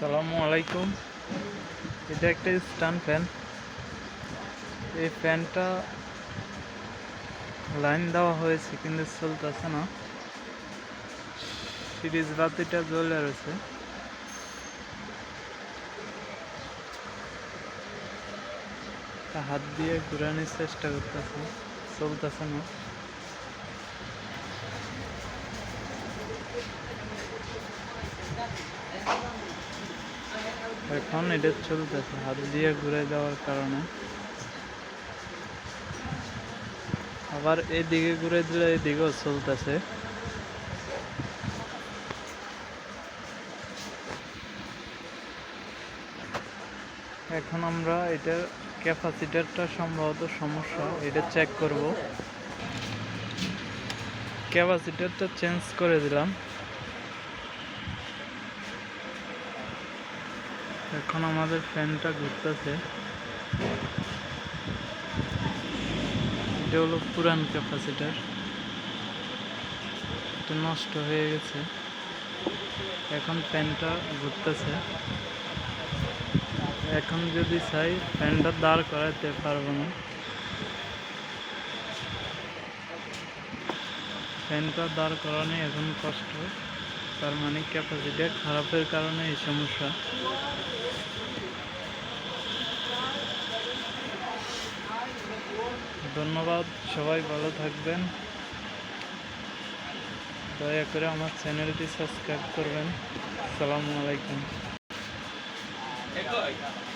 আসসালামু আলাইকুম। এটা একটা স্টান ফ্যান। এই ফ্যানটা লাইন দেওয়া হয়েছে, কিন্তু চলতেছে না। সিরিজ বাতিটা জ্বলে রয়েছে। হাত দিয়ে ঘুরানোর চেষ্টা করতেছে, চলতেছে না। এখন এটা চলতেছে, হাত দিয়ে ঘুরে দেওয়ার কারণে। আবার এদিকে ঘুরে দিলে এদিকেও চলতেছে। এখন আমরা এটার ক্যাপাসিটারটা সম্ভবত সমস্যা, এটা চেক করব। ক্যাপাসিটারটা চেঞ্জ করে দিলাম। এখন আমাদের ফ্যানটা ঘুরতেছে। এটা হলো পুরান ক্যাপাসিটার এটা নষ্ট হয়ে গেছে। এখন ফ্যানটা ঘুরতেছে। এখন যদি চাই ফ্যানটা দাঁড় করাতে পারব না। ফ্যানটা দাঁড় করানো এখন কষ্ট। তার মানে ক্যাপাসিটি খারাপের কারণে এই সমস্যা। ধন্যবাদ সবাই ভালো থাকবেন। দয়া করে আমার চ্যানেলটি সাবস্ক্রাইব করবেন। আসসালামু আলাইকুম।